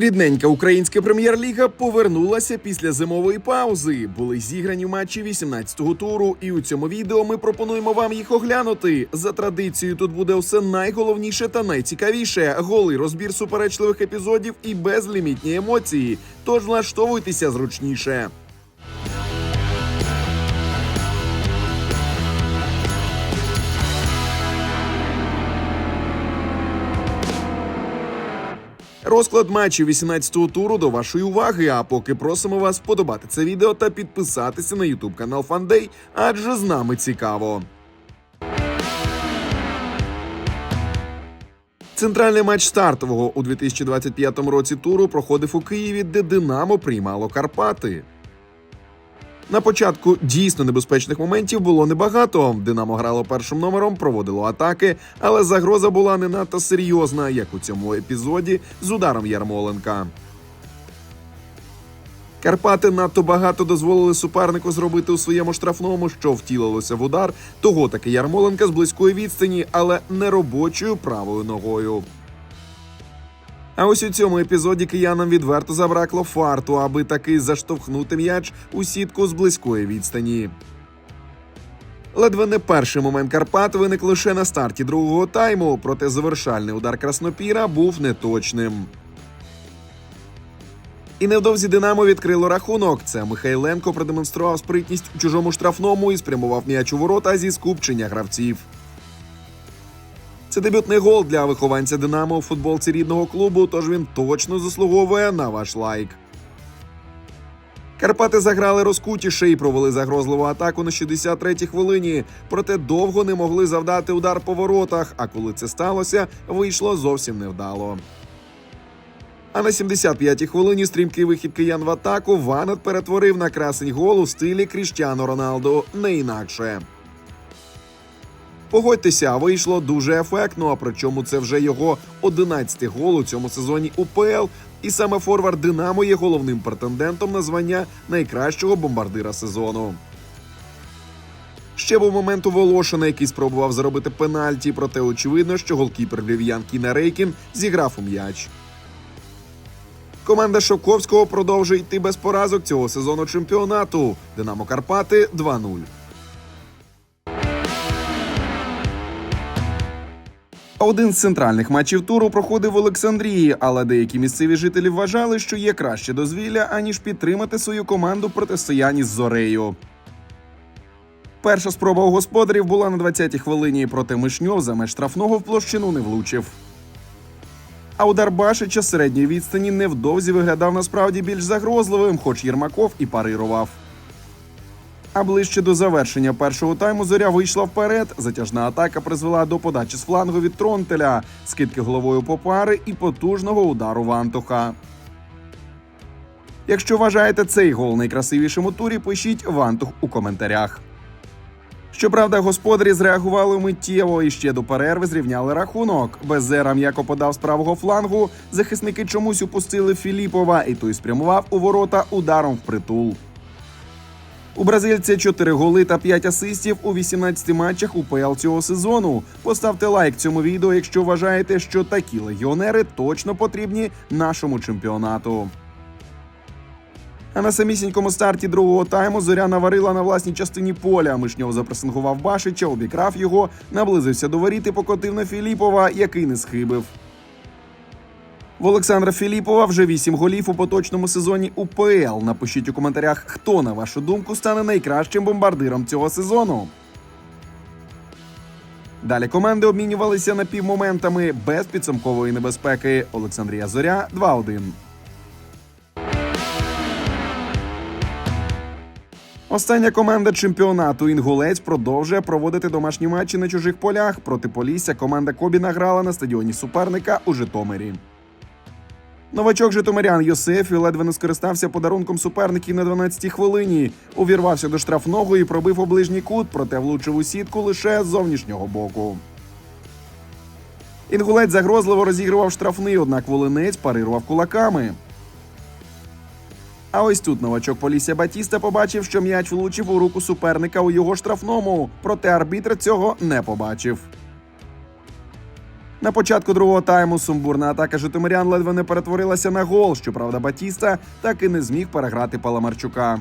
Рідненька українська прем'єр-ліга повернулася після зимової паузи. Були зіграні матчі 18-го туру, і у цьому відео ми пропонуємо вам їх оглянути. За традицією тут буде все найголовніше та найцікавіше: голий розбір суперечливих епізодів і безлімітні емоції. Тож влаштовуйтеся зручніше. Розклад матчів 18-го туру до вашої уваги. А поки просимо вас вподобати це відео та підписатися на YouTube канал Фандей, адже з нами цікаво. Центральний матч стартового у 2025 році туру проходив у Києві, де Динамо приймало Карпати. На початку дійсно небезпечних моментів було небагато. Динамо грало першим номером, проводило атаки, але загроза була не надто серйозна, як у цьому епізоді з ударом Ярмоленка. Карпати надто багато дозволили супернику зробити у своєму штрафному, що втілилося в удар. Того таки Ярмоленка з близької відстані, але не робочою правою ногою. А ось у цьому епізоді киянам відверто забракло фарту, аби таки заштовхнути м'яч у сітку з близької відстані. Ледве не перший момент Карпат виник лише на старті другого тайму, проте завершальний удар Краснопіра був неточним. І невдовзі Динамо відкрило рахунок. Це Михайленко продемонстрував спритність у чужому штрафному і спрямував м'яч у ворота зі скупчення гравців. Це дебютний гол для вихованця Динамо у футболці рідного клубу, тож він точно заслуговує на ваш лайк. Карпати заграли розкутіше і провели загрозливу атаку на 63-й хвилині, проте довго не могли завдати удар по воротах. А коли це сталося, вийшло зовсім невдало. А на 75-й хвилині стрімкий вихід киян в атаку Ванат перетворив на красень гол у стилі Кріштіану Роналду не інакше. Погодьтеся, вийшло дуже ефектно. А причому це вже його 11-й гол у цьому сезоні УПЛ. І саме форвард Динамо є головним претендентом на звання найкращого бомбардира сезону. Ще був момент у Волошина, який спробував заробити пенальті, проте очевидно, що голкіпер львів'ян Кіна Рейкін зіграв у м'яч. Команда Шовковського продовжує йти без поразок цього сезону чемпіонату. Динамо Карпати 2-0. Один з центральних матчів туру проходив в Олександрії, але деякі місцеві жителі вважали, що є краще дозвілля, аніж підтримати свою команду в протистоянні з Зорею. Перша спроба у господарів була на 20-й хвилині, проте Мишньов за меж штрафного в площину не влучив. А удар Башича середньої відстані невдовзі виглядав насправді більш загрозливим, хоч Єрмаков і парирував. А ближче до завершення першого тайму зоря вийшла вперед. Затяжна атака призвела до подачі з флангу від Тронтеля, скидки головою по пари і потужного удару Вантуха. Якщо вважаєте цей гол найкрасивішим у турі, пишіть Вантух у коментарях. Щоправда, господарі зреагували миттєво і ще до перерви зрівняли рахунок. Безера м'яко подав з правого флангу. Захисники чомусь упустили Філіпова, і той спрямував у ворота ударом в притул. У бразильця 4 голи та 5 асистів у 18 матчах УПЛ цього сезону. Поставте лайк цьому відео, якщо вважаєте, що такі легіонери точно потрібні нашому чемпіонату. А на самісінькому старті другого тайму зоря наварила на власній частині поля. Мишньов запресингував Башича, обікрав його, наблизився до воріт і покотив на Філіпова, який не схибив. В Олександра Філіпова вже 8 голів у поточному сезоні УПЛ. Напишіть у коментарях, хто, на вашу думку, стане найкращим бомбардиром цього сезону. Далі команди обмінювалися напівмоментами без підсумкової небезпеки. Олександрія Зоря 2-1. Остання команда чемпіонату Інгулець продовжує проводити домашні матчі на чужих полях. Проти Полісся команда Кобіна грала на стадіоні суперника у Житомирі. Новачок Житомирян Йосеф ледве не скористався подарунком суперників на 12-й хвилині. Увірвався до штрафного і пробив оближній кут, проте влучив у сітку лише з зовнішнього боку. Інгулець загрозливо розігрував штрафний, однак волинець парирував кулаками. А ось тут новачок Полісся Батіста побачив, що м'яч влучив у руку суперника у його штрафному, проте арбітр цього не побачив. На початку другого тайму сумбурна атака Житомирян ледве не перетворилася на гол. Щоправда, Батіста так і не зміг переграти Паламарчука.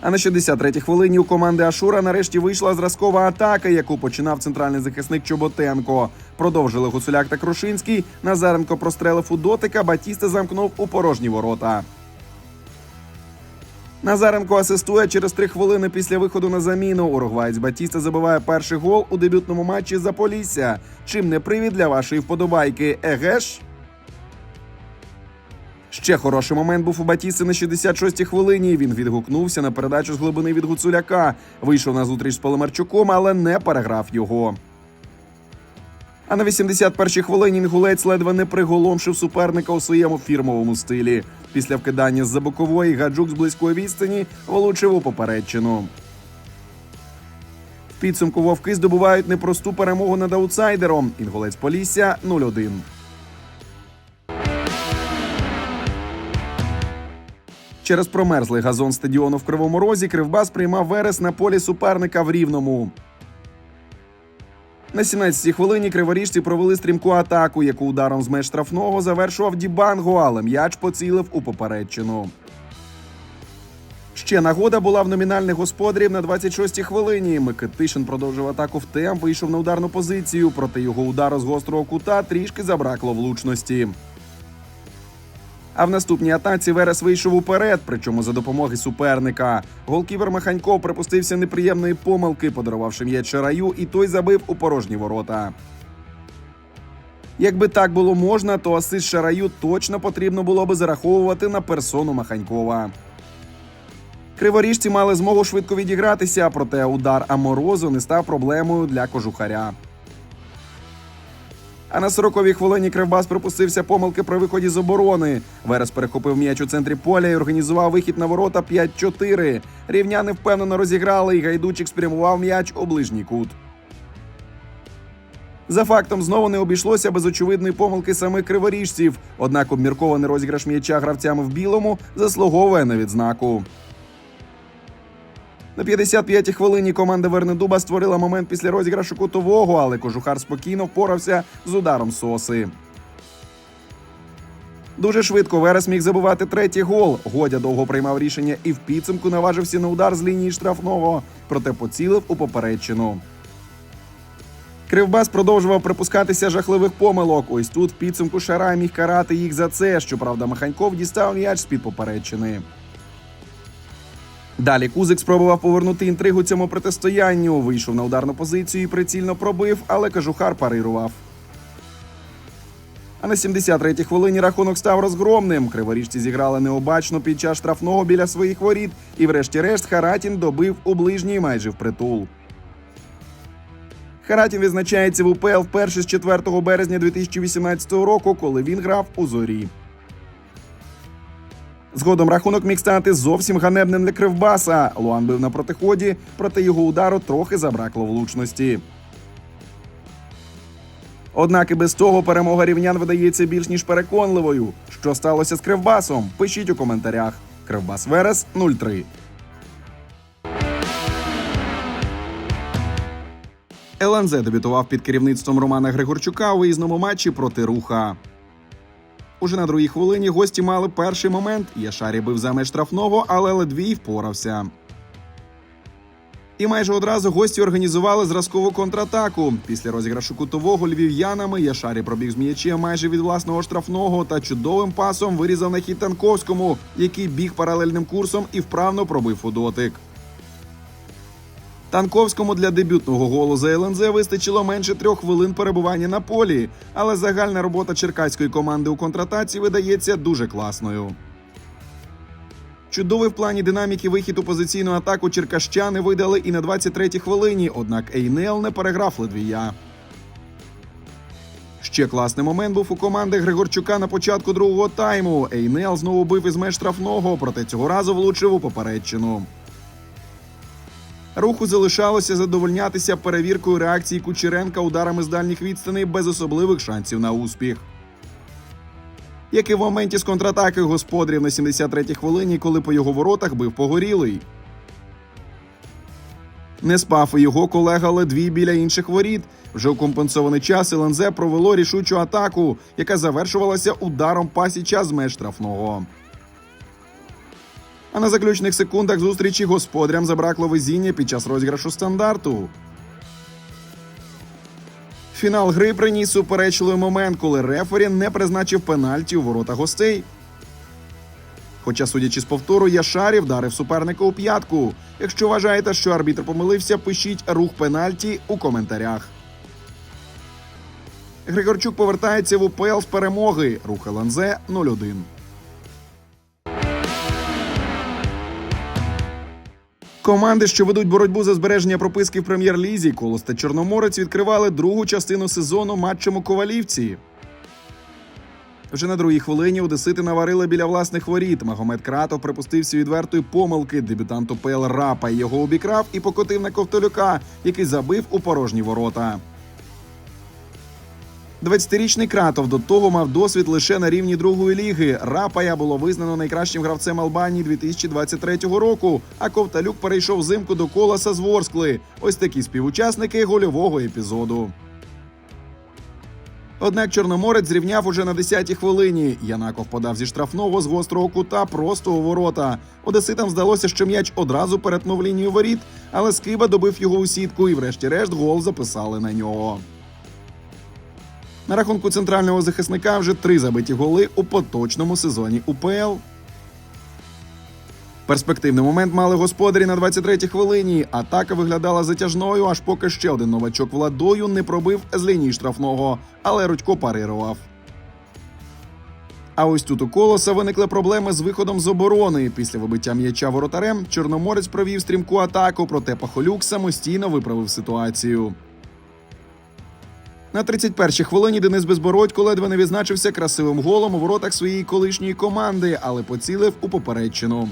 А на 63-й хвилині у команди Ашура нарешті вийшла зразкова атака, яку починав центральний захисник Чоботенко. Продовжили Гуцуляк та Крушинський. Назаренко прострелив у дотика, Батіста замкнув у порожні ворота. Назаренко асистує через три хвилини після виходу на заміну. Уругваєць Батіста забиває перший гол у дебютному матчі за Полісся. Чим не привід для вашої вподобайки? Егеш? Ще хороший момент був у Батісти на 66-й хвилині. Він відгукнувся на передачу з глибини від Гуцуляка. Вийшов на зустріч з Полимарчуком, але не переграв його. А на 81-й хвилині інгулець ледве не приголомшив суперника у своєму фірмовому стилі. Після вкидання з-за бокової гаджук з близької відстані влучив у попередчину. В підсумку вовки здобувають непросту перемогу над аутсайдером. Інгулець Полісся 0-1. Через промерзлий газон стадіону в Кривому Розі Кривбас приймав Верес на полі суперника в Рівному. На 17-й хвилині криворіжці провели стрімку атаку, яку ударом з меж штрафного завершував Дібанго, але м'яч поцілив у попередчину. Ще нагода була в номінальних господарів на 26-й хвилині. Микитишин продовжив атаку в темп, вийшов на ударну позицію, проте його удару з гострого кута трішки забракло влучності. А в наступній атаці Верес вийшов уперед, причому за допомоги суперника. Голківер Маханьков припустився неприємної помилки, подарувавши м'яч Шараю, і той забив у порожні ворота. Якби так було можна, то асист Шараю точно потрібно було би зараховувати на персону Маханькова. Криворіжці мали змогу швидко відігратися, проте удар Аморозу не став проблемою для кожухаря. А на 40-й хвилині Кривбас припустився помилки при виході з оборони. Верес перехопив м'яч у центрі поля і організував вихід на ворота 5-4. Рівняни впевнено розіграли, і гайдучик спрямував м'яч у ближній кут. За фактом знову не обійшлося без очевидної помилки самих криворіжців. Однак обміркований розіграш м'яча гравцями в білому заслуговує на відзнаку. На 55-й хвилині команда Вернедуба створила момент після розіграшу кутового, але кожухар спокійно впорався з ударом соси. Дуже швидко Верес міг забивати третій гол. Годя довго приймав рішення і в підсумку наважився на удар з лінії штрафного, проте поцілив у попередчину. Кривбас продовжував припускатися жахливих помилок. Ось тут в підсумку Шарай міг карати їх за це. Щоправда, Маханьков дістав м'яч з-під попередчини. Далі Кузик спробував повернути інтригу цьому протистоянню. Вийшов на ударну позицію і прицільно пробив, але кажухар парирував. А на 73-й хвилині рахунок став розгромним. Криворіжці зіграли необачно під час штрафного біля своїх воріт, і, врешті-решт, Харатін добив у ближній майже впритул. Харатін відзначається в УПЛ вперше з 4 березня 2018 року, коли він грав у зорі. Згодом рахунок міг стати зовсім ганебним для Кривбаса. Луан бив на протиході, проте його удару трохи забракло влучності. Однак і без того перемога рівнян видається більш ніж переконливою. Що сталося з Кривбасом? Пишіть у коментарях. Кривбас Верес 03. ЛНЗ дебютував під керівництвом Романа Григорчука у виїзному матчі проти руха. Уже на другій хвилині гості мали перший момент. Яшарі бив за меж штрафного, але Ледвій впорався. І майже одразу гості організували зразкову контратаку. Після розіграшу кутового львів'янами Яшарі пробіг з м'ячем майже від власного штрафного та чудовим пасом вирізав на хід Танковському, який біг паралельним курсом і вправно пробив у дотик. Танковському для дебютного голу за ЛНЗ вистачило менше трьох хвилин перебування на полі, але загальна робота черкаської команди у контратаці видається дуже класною. Чудовий в плані динаміки вихід у позиційну атаку черкащани видали і на 23-й хвилині, однак Ейнел не переграв Ледвія. Ще класний момент був у команди Григорчука на початку другого тайму. Ейнел знову бив із меж штрафного, проте цього разу влучив у попередчину. Руху залишалося задовольнятися перевіркою реакції Кучеренка ударами з дальніх відстаней без особливих шансів на успіх. Як і в моменті з контратаки господарів на 73-й хвилині, коли по його воротах бив погорілий. Не спав і його колега Ледвій біля інших воріт. Вже у компенсований час ЛНЗ провело рішучу атаку, яка завершувалася ударом пасіча з меж штрафного. А на заключних секундах зустрічі господарям забракло везіння під час розіграшу стандарту. Фінал гри приніс суперечливий момент, коли рефері не призначив пенальті у ворота гостей. Хоча, судячи з повтору, Яшарі вдарив суперника у п'ятку. Якщо вважаєте, що арбітр помилився, пишіть рух пенальті у коментарях. Григорчук повертається в УПЛ з перемоги. Рух ЛНЗ 0-1. Команди, що ведуть боротьбу за збереження прописки в прем'єр-лізі, Колос та Чорноморець відкривали другу частину сезону матчем у Ковалівці. Вже на другій хвилині одесити наварили біля власних воріт. Магомед Кратов припустився відвертої помилки. Дебютант УПЛ Рапа його обікрав і покотив на Ковтолюка, який забив у порожні ворота. 20-річний Кратов до того мав досвід лише на рівні другої ліги. Рапая було визнано найкращим гравцем Албанії 2023 року. А Ковталюк перейшов взимку до колоса з Ворскли. Ось такі співучасники гольового епізоду. Однак Чорноморець зрівняв уже на 10-й хвилині. Янаков подав зі штрафного з гострого кута просто у ворота. Одеситам здалося, що м'яч одразу перетнув лінію воріт, але Скиба добив його у сітку і, врешті-решт, гол записали на нього. На рахунку центрального захисника вже три забиті голи у поточному сезоні УПЛ. Перспективний момент мали господарі на 23-й хвилині. Атака виглядала затяжною, аж поки ще один новачок владою не пробив з лінії штрафного, але Рудько парирував. А ось тут у колоса виникли проблеми з виходом з оборони. Після вибиття м'яча воротарем Чорноморець провів стрімку атаку, проте Пахолюк самостійно виправив ситуацію. На 31-й хвилині Денис Безбородько ледве не відзначився красивим голом у воротах своєї колишньої команди, але поцілив у попередчину.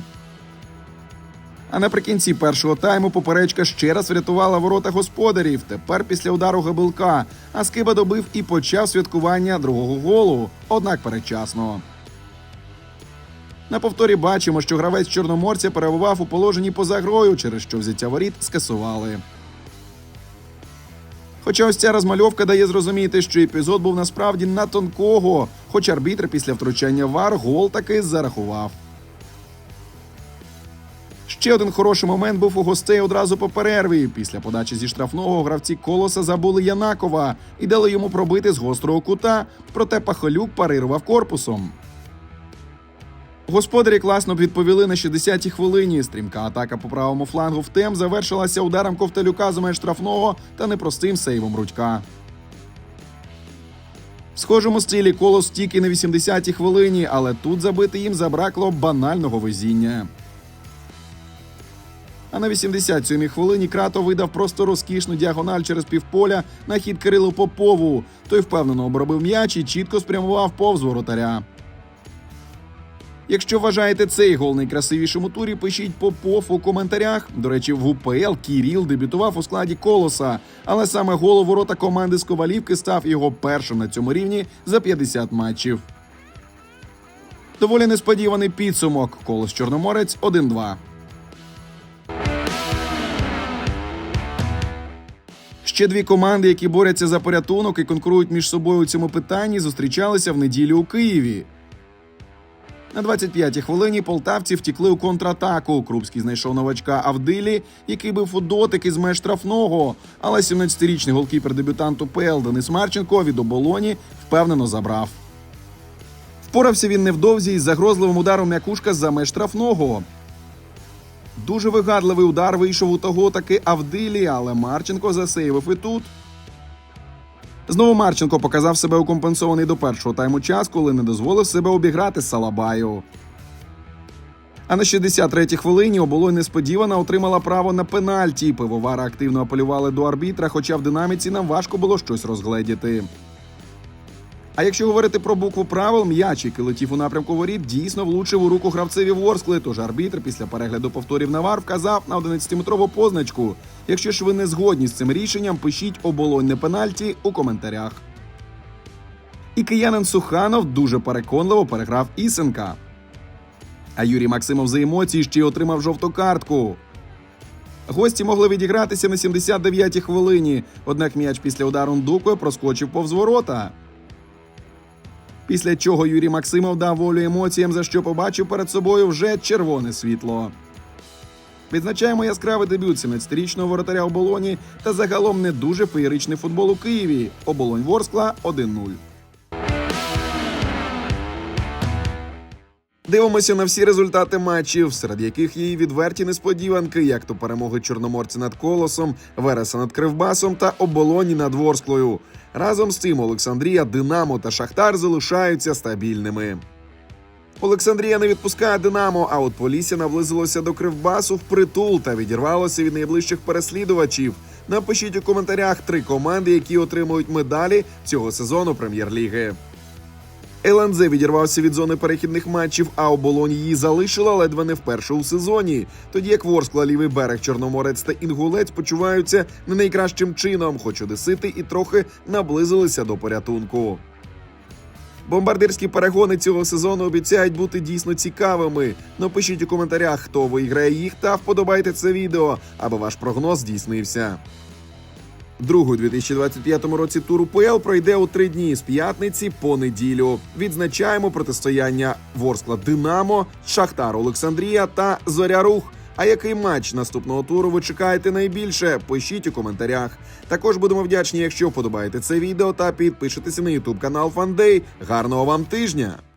А наприкінці першого тайму поперечка ще раз врятувала ворота господарів. Тепер після удару Габилка. А Скиба добив і почав святкування другого голу, однак передчасно. На повторі бачимо, що гравець Чорноморця перебував у положенні поза грою, через що взяття воріт скасували. Хоча ось ця розмальовка дає зрозуміти, що епізод був насправді на тонкого, хоч арбітр після втручання вар гол таки зарахував. Ще один хороший момент був у гостей одразу по перерві. Після подачі зі штрафного гравці колоса забули Янакова і дали йому пробити з гострого кута, проте Пахолюк парирував корпусом. Господарі класно б відповіли на 60-й хвилині. Стрімка атака по правому флангу в тем завершилася ударом Ковталюка з меж штрафного та непростим сейвом Рудька. В схожому стилі колос тільки на 80-й хвилині, але тут забити їм забракло банального везіння. А на 87-й хвилині Крато видав просто розкішну діагональ через півполя на хід Кирилу Попову. Той впевнено обробив м'яч і чітко спрямував повз воротаря. Якщо вважаєте цей гол найкрасивішим у турі, пишіть Попов у коментарях. До речі, в УПЛ Кіріл дебютував у складі колоса, але саме гол у ворота команди з Ковалівки став його першим на цьому рівні за 50 матчів. Доволі несподіваний підсумок. Колос Чорноморець 1-2. Ще дві команди, які борються за порятунок і конкурують між собою у цьому питанні, зустрічалися в неділю у Києві. На 25-й хвилині полтавці втікли у контратаку. Крупський знайшов новачка Авдилі, який бив у дотик із меж штрафного. Але 17-річний голкіпер дебютант УПЛ Денис Марченко від оболоні впевнено забрав. Впорався він невдовзі із загрозливим ударом м'якушка за меж штрафного. Дуже вигадливий удар вийшов у того таки Авдилі, але Марченко засейвив і тут. Знову Марченко показав себе укомпенсований до першого тайму час, коли не дозволив себе обіграти Салабаю. А на 63-й хвилині оболонь несподівано отримала право на пенальті. Пивовара активно апелювали до арбітра, хоча в динаміці нам важко було щось розгледіти. А якщо говорити про букву правил, м'яч, який летів у напрямку воріт, дійсно влучив у руку гравцеві Ворскли. Тож арбітр після перегляду повторів на вар вказав на 11-метрову позначку. Якщо ж ви не згодні з цим рішенням, пишіть оболонь не пенальті у коментарях. І киянин Суханов дуже переконливо переграв Ісенка. А Юрій Максимов за емоції ще й отримав жовту картку. Гості могли відігратися на 79-й хвилині, однак м'яч після удару Ндукою проскочив повз ворота. Після чого Юрій Максимов дав волю емоціям, за що побачив перед собою вже червоне світло. Відзначаємо яскравий дебют 17-річного воротаря оболоні та загалом не дуже феєричний футбол у Києві. Оболонь Ворскла 1-0. Дивимося на всі результати матчів, серед яких є і відверті несподіванки, як то перемоги чорноморця над колосом, Вереса над Кривбасом та оболоні над Ворсклою. Разом з цим Олександрія, Динамо та Шахтар залишаються стабільними. Олександрія не відпускає Динамо, а от Полісся наблизилося до Кривбасу впритул та відірвалося від найближчих переслідувачів. Напишіть у коментарях три команди, які отримують медалі цього сезону прем'єр-ліги. ЛНЗ відірвався від зони перехідних матчів, а оболонь її залишила ледве не вперше у сезоні. Тоді як Ворскла, лівий берег, Чорноморець та Інгулець почуваються не найкращим чином, хоч одесити і трохи наблизилися до порятунку. Бомбардирські перегони цього сезону обіцяють бути дійсно цікавими. Напишіть у коментарях, хто виграє їх, та вподобайте це відео, аби ваш прогноз здійснився. Другий у 2025 році тур УПЛ пройде у три дні з п'ятниці по неділю. Відзначаємо протистояння Ворскла Динамо, Шахтар Олександрія та Зоря Рух. А який матч наступного туру ви чекаєте найбільше? Пишіть у коментарях. Також будемо вдячні, якщо вподобаєте це відео та підпишетеся на ютуб канал Фандей. Гарного вам тижня!